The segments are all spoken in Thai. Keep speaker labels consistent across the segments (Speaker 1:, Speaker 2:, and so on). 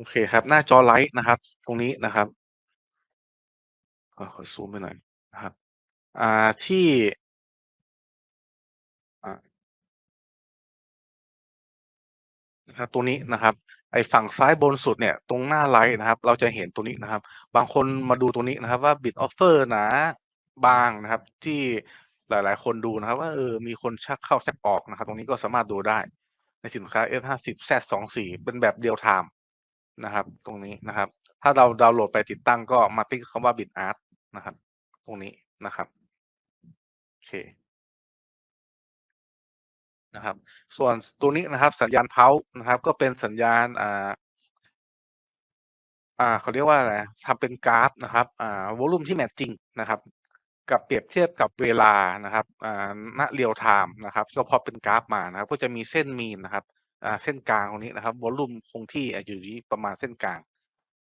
Speaker 1: โอเคครับ หน้าจอไลท์นะครับ ตรงนี้นะครับขอซูมไปหน่อยนะครับ อ่าที่นะครับตัวนี้นะครับ ไอ้ฝั่งซ้ายบนสุดเนี่ย ตรงหน้าไลท์นะครับ เราจะเห็นตัวนี้นะครับ บางคนมาดูตัวนี้นะครับ ว่า bid offer หนาบางนะครับ ที่หลาย ๆ คนดูนะครับ ว่าเออมีคนชักเข้าชักออกนะครับ ตรงนี้ก็สามารถดูได้ ในสินค้า F50 Z24 เป็นแบบเรียลไทม์ นะครับ ตรงนี้นะครับ ถ้าเราดาวน์โหลดไปติดตั้งก็มาติ๊กคำว่า bid art นะครับ ตรงนี้นะครับโอเคนะครับ ส่วนตัวนี้นะครับ สัญญาณเพานะครับ ก็เป็นสัญญาณอ่าอ่าเขาเรียกว่าอะไรทำเป็นกราฟนะครับอ่าวอลุ่มที่แมทจริงนะครับ กับเปรียบเทียบกับเวลานะครับอ่าณเรียลไทม์นะครับก็พอเป็นกราฟมานะครับ ก็จะมีเส้นมีนนะครับ อ่าเส้นกลางตรงนี้นะครับวอลลุ่มคงที่อยู่ที่ประมาณเส้นกลาง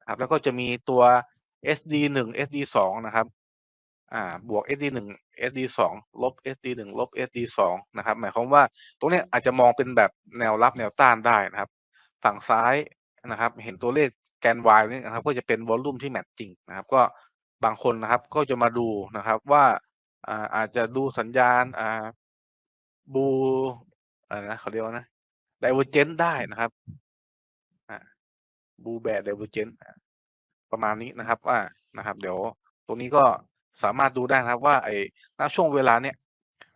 Speaker 1: ครับแล้วก็จะมีตัว SD หนึ่ง SD สองนะครับอ่าบวก SD หนึ่ง SD สองลบ SD หนึ่งลบ SD สองนะครับหมายความว่าตรงนี้อาจจะมองเป็นแบบแนวรับแนวต้านได้นะครับ ฝั่งซ้ายนะครับ เห็นตัวเลขแกน Y นี่นะครับ ก็จะเป็นวอลลุ่มที่แมทจริงนะครับ ก็บางคนนะครับก็จะมาดูนะครับว่าอาอาจจะดูสัญญาณอ่าบูอะไรนะเขาเรียกว่านะ divergence ได้นะครับบูแบด divergence ประมาณนี้นะครับว่านะครับ เดี๋ยวตรงนี้ก็สามารถดูได้นะครับว่าไอ้ณช่วงเวลาเนี้ย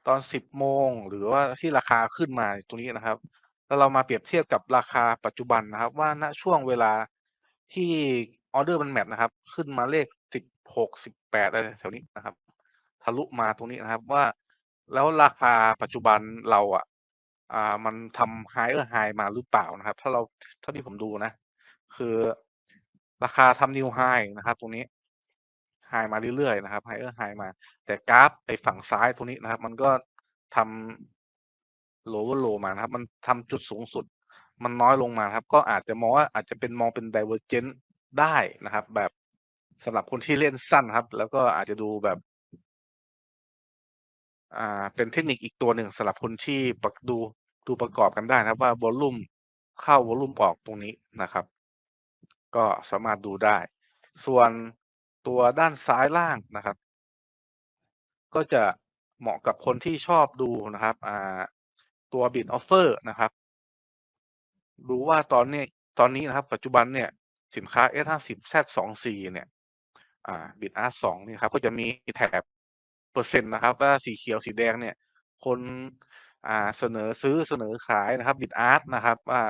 Speaker 1: ตอน10โมงหรือว่าที่ราคาขึ้นมาตรงนี้นะครับ แล้วเรามาเปรียบเทียบกับราคาปัจจุบันนะครับ ว่าณช่วงเวลาที่ออเดอร์มันแมทนะครับ ขึ้นมาเลข16 18อะไรแถวนี้นะครับ ทะลุมาตรงนี้นะครับว่าแล้วราคาปัจจุบันเราอะ อ่ามันทำ higher high มาหรือเปล่านะครับ ถ้าเราเท่าที่ผมดูนะ คือราคาทำ new high นะครับ ตรงนี้ high มาเรื่อยๆนะครับ higher high มา แต่กราฟไอฝั่งซ้ายตรงนี้นะครับ มันก็ทำ lower low มานะครับ มันทำจุดสูงสุด มันน้อยลงมาครับ ก็อาจจะมองว่าอาจจะเป็นมองเป็น divergence ได้นะครับ แบบสำหรับคนที่เล่นสั้นครับ แล้วก็อาจจะดูแบบอ่าเป็นเทคนิคอีกตัวหนึ่งสำหรับคนที่ประดู ดูประกอบกันได้นะครับว่าวอลลุ่มเข้าวอลลุ่มออกตรงนี้นะครับ ก็สามารถดูได้ ส่วนตัวด้านซ้ายล่างนะครับ ก็จะเหมาะกับคนที่ชอบดูนะครับอ่าตัว bid offer นะครับดูว่าตอนนี้ตอนนี้นะครับ ปัจจุบันเนี่ยสินค้า S50 Z24 เนี่ยอ่า bid ask 2นี่ครับก็จะมีแถบเปอร์เซ็นต์นะครับว่าสีเขียวสีแดงเนี่ย คน อ่าเสนอซื้อเสนอขายนะครับ bid ask นะครับว่า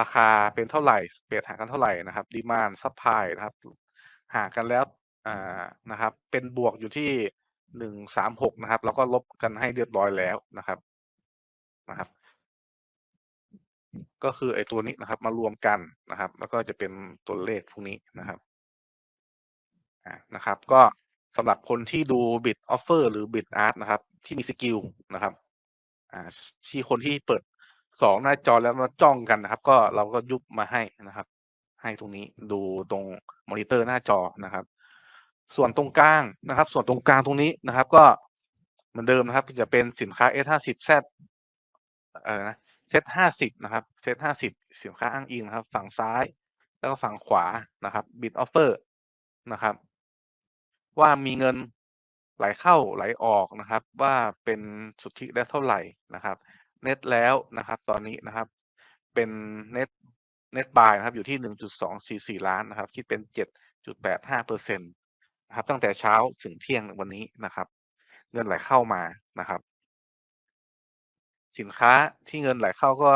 Speaker 1: ราคาเป็นเท่าไหร่เปรียบหากันเท่าไหร่นะครับ demand supply นะครับหากันแล้วอ่านะครับ เป็นบวกอยู่ที่136นะครับ แล้วก็ลบกันให้เรียบร้อยแล้วนะครับนะครับ ก็คือไอ้ตัวนี้นะครับ มารวมกันนะครับ แล้วก็จะเป็นตัวเลขพวกนี้นะครับอ่านะครับ ก็สำหรับคนที่ดู bid offer หรือ bid ask นะครับ ที่มีสกิลนะครับ อ่าที่คนที่เปิด2หน้าจอแล้วมาจ้องกันนะครับ ก็เราก็ยุบมาให้นะครับ ให้ตรงนี้ดูตรงมอนิเตอร์หน้าจอนะครับ ส่วนตรงกลางนะครับ ส่วนตรงกลางตรงนี้นะครับ ก็เหมือนเดิมนะครับ จะเป็นสินค้า S50Z อะไรนะ Z50 นะครับ Z50 สินค้าอ้างอิงนะครับ ฝั่งซ้ายแล้วก็ฝั่งขวานะครับ bid offer นะครับ ว่ามีเงิน ไหลเข้าไหลออกนะครับ ว่าเป็นสุทธิได้เท่าไหร่นะครับเน็ตแล้วนะครับ ตอนนี้นะครับ เป็นเน็ตเน็ตบายนะครับอยู่ที่1.244ล้านนะครับ คิดเป็น7.85เปอร์เซ็นต์นะครับตั้งแต่เช้าถึงเที่ยงวันนี้นะครับ เงินไหลเข้ามานะครับ สินค้าที่เงินไหลเข้าก็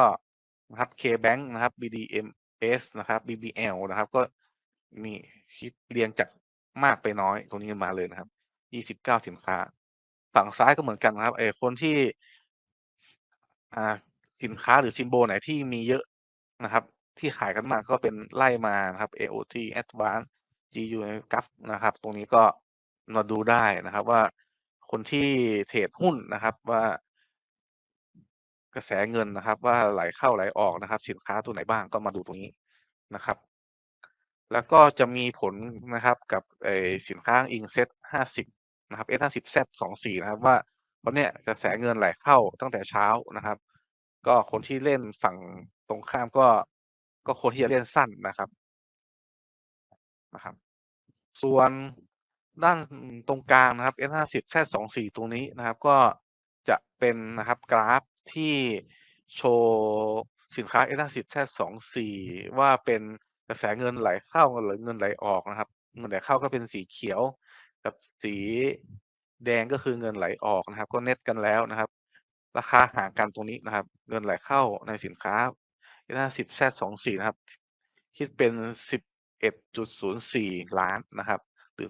Speaker 1: นะครับ KBank นะครับ BDMs นะครับ BBL นะครับ ก็มีคิดเรียงจากมากไปน้อยตรงนี้มาเลยนะครับ 29สินค้า ฝั่งซ้ายก็เหมือนกันนะครับไอ้คนที่ อ่าสินค้าหรือ symbol ไหนที่มีเยอะนะครับ ที่ขายกันมากก็เป็นไล่มานะครับ AOT Advance GU g u f นะครับ ตรงนี้ก็มาดูได้นะครับ ว่าคนที่เทรดหุ้นนะครับว่ากระแสเงินนะครับ ว่าไหลเข้าไหลออกนะครับ สินค้าตัวไหนบ้างก็มาดูตรงนี้นะครับ แล้วก็จะมีผลนะครับกับไอสินค้าอ้างอิง Z50 นะครับ S50 Z24 นะครับว่าวันเนี้ยกระแสเงินไหลเข้าตั้งแต่เช้านะครับ ก็คนที่เล่นฝั่งตรงข้ามก็ก็ควรที่จะเล่นสั้นนะครับนะครับ ส่วนด้านตรงกลางนะครับ S50 Z24 ตรงนี้นะครับ ก็จะเป็นนะครับกราฟที่โชว์สินค้า S50 Z24 ว่าเป็นกระแสเงินไหลเข้าหรือเงินไหลออกนะครับ เงินไหลเข้าก็เป็นสีเขียว กับสีแดงก็คือเงินไหลออกนะครับ ก็เน็ตกันแล้วนะครับ ราคาห่างกันตรงนี้นะครับ เงินไหลเข้าในสินค้า S50 Z24 นะครับ คิดเป็น11.04ล้านนะครับ หรือ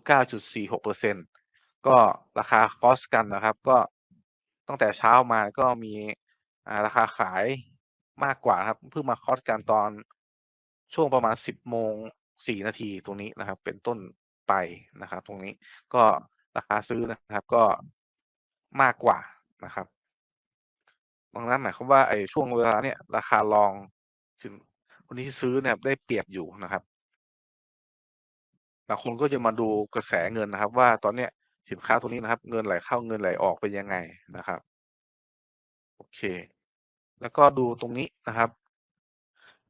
Speaker 1: 9.46%ก็ราคาคอสกันนะครับ ก็ตั้งแต่เช้ามาก็มีราคาขายมากกว่าครับ เพิ่งมาคอสกันตอนช่วงประมาณ10โมง4นาทีตรงนี้นะครับ เป็นต้น ไปนะครับ ตรงนี้ก็ราคาซื้อนะครับ ก็มากกว่านะครับดังนั้นหมายความว่าไอ้ช่วงเวลาเนี่ยราคารองถึงคนที่ซื้อเนี่ยได้เปรียบอยู่นะครับบางคนก็จะมาดูกระแสเงินนะครับ ว่าตอนเนี้ยสินค้าตัวนี้นะครับ เงินไหลเข้าเงินไหลออกเป็นยังไงนะครับ โอเค แล้วก็ดูตรงนี้นะครับ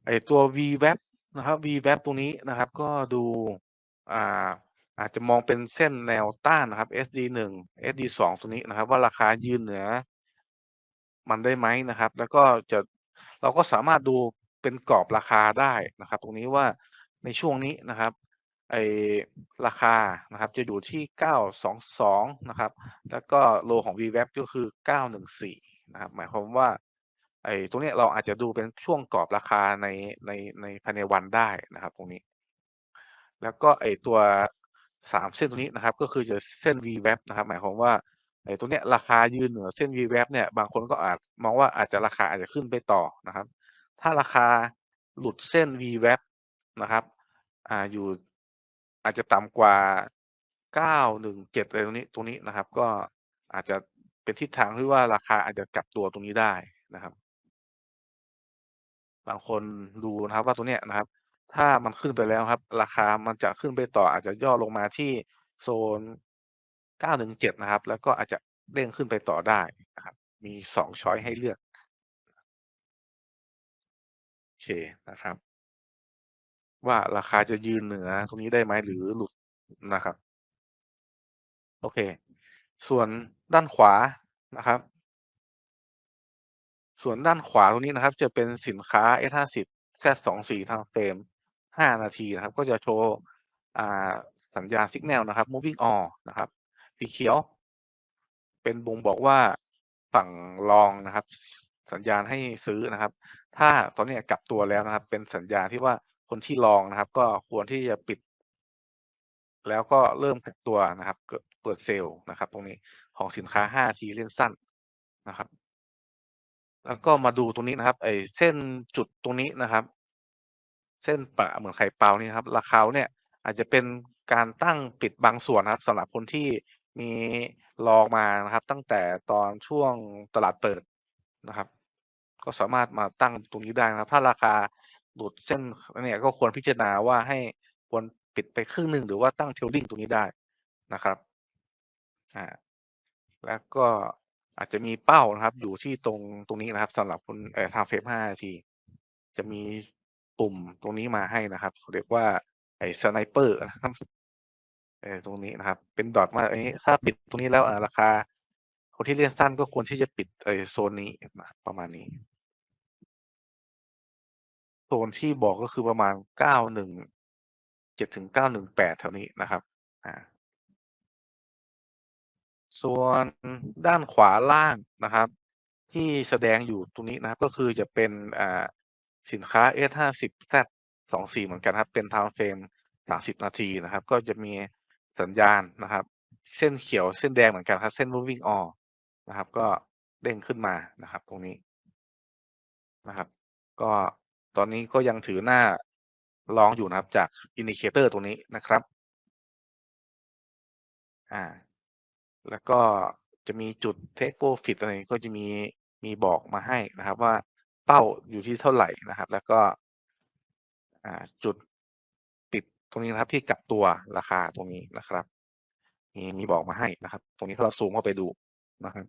Speaker 1: ไอ้ตัว VWAP นะครับ VWAP ตรงนี้นะครับ ก็ดูอ่า อาจจะมองเป็นเส้นแนวต้านนะครับ SD1 SD2 ตรงนี้นะครับ ว่าราคายืนเหนือ มันได้ไหมนะครับ แล้วก็จะเราก็สามารถดูเป็นกรอบราคาได้นะครับ ตรงนี้ว่าในช่วงนี้นะครับไอราคานะครับจะอยู่ที่ 922 นะครับ แล้วก็โลของ VWAP ก็คือ 914 นะครับ หมายความว่าไอตรงนี้เราอาจจะดูเป็นช่วงกรอบราคาในในในภายในวันได้นะครับ ตรงนี้ แล้วก็ไอตัว 3เส้นตรงนี้นะครับ ก็คือจะเส้น VWAP นะครับ หมายความว่าไอ้ตรงเนี้ยราคายืนเหนือเส้น VWAP เนี่ยบางคนก็อาจมองว่าอาจจะราคาอาจจะขึ้นไปต่อนะครับ ถ้าราคาหลุดเส้น VWAP นะครับอ่าอยู่อาจจะต่ำกว่า917อะไรตรงนี้ตรงนี้นะครับ ก็อาจจะเป็นทิศทางที่ว่าราคาอาจจะกลับตัวตรงนี้ได้นะครับ บางคนดูนะครับว่าตรงเนี้ยนะครับ ถ้ามันขึ้นไปแล้วครับ ราคามันจะขึ้นไปต่ออาจจะย่อลงมาที่โซน 917 นะครับ แล้วก็อาจจะเด้งขึ้นไปต่อได้นะครับ มี2ชอยให้เลือก โอเคนะครับ ว่าราคาจะยืนเหนือตรงนี้ได้ไหมหรือหลุดนะครับ โอเค ส่วนด้านขวานะครับ ส่วนด้านขวาตรงนี้นะครับ จะเป็นสินค้า S50 Z24 ทางเฟรม 5 นาทีนะครับ ก็จะโชว์สัญญาณ signal นะครับ moving on นะครับสีเขียว เป็นบ่งบอกว่าฝั่งลองนะครับ สัญญาณให้ซื้อนะครับ ถ้าตอนนี้กลับตัวแล้วนะครับ เป็นสัญญาณที่ว่าคนที่ลองนะครับ ก็ควรที่จะปิด แล้วก็เริ่มกลับตัวนะครับเปิดเซลล์นะครับ ตรงนี้ของสินค้า5นาทีเล่นสั้นนะครับ แล้วก็มาดูตรงนี้นะครับไอ้เส้นจุดตรงนี้นะครับ เส้นประเหมือนไข่เปานี่ครับราคาเนี่ยอาจจะเป็นการตั้งปิดบางส่วนครับสำหรับคนที่มีลองมานะครับ ตั้งแต่ตอนช่วงตลาดเปิดนะครับ ก็สามารถมาตั้งตรงนี้ได้นะครับ ถ้าราคาหลุดเส้นเนี่ยก็ควรพิจารณาว่าให้ควรปิดไปครึ่งหนึ่งหรือว่าตั้ง trailing ตรงนี้ได้นะครับอ่าแล้วก็อาจจะมีเป้านะครับ อยู่ที่ตรงตรงนี้นะครับสำหรับคนเอ่อ time frame 5นาที จะมี ปุ่มตรงนี้มาให้นะครับเรียกว่าไอ้สไนเปอร์นะครับเออตรงนี้นะครับ เป็นดอทมาอันนี้ถ้าปิดตรงนี้แล้วอ่าราคา คนที่เล่นสั้นก็ควรที่จะปิดไอ้โซนนี้นะประมาณนี้ โซนที่บอกก็คือประมาณ917ถึง918แถวนี้นะครับอ่าส่วนด้านขวาล่างนะครับ ที่แสดงอยู่ตรงนี้นะครับ ก็คือจะเป็นอ่า สินค้า S50 Z24 เหมือนกันครับ เป็น time frame 30 นาทีนะครับ ก็จะมีสัญญาณนะครับ เส้นเขียวเส้นแดงเหมือนกันครับ เส้น moving on นะครับ ก็เด้งขึ้นมานะครับ ตรงนี้นะครับ ก็ตอนนี้ก็ยังถือหน้ารองอยู่นะครับ จาก indicator ตรงนี้นะครับอ่าแล้วก็จะมีจุด take profit อะไรก็จะมีมีบอกมาให้นะครับว่า เป้าอยู่ที่เท่าไหร่นะครับ แล้วก็จุดปิดตรงนี้นะครับที่กลับตัวราคาตรงนี้นะครับมีมีบอกมาให้นะครับ ตรงนี้ถ้าเราซูมเข้าไปดูนะครับ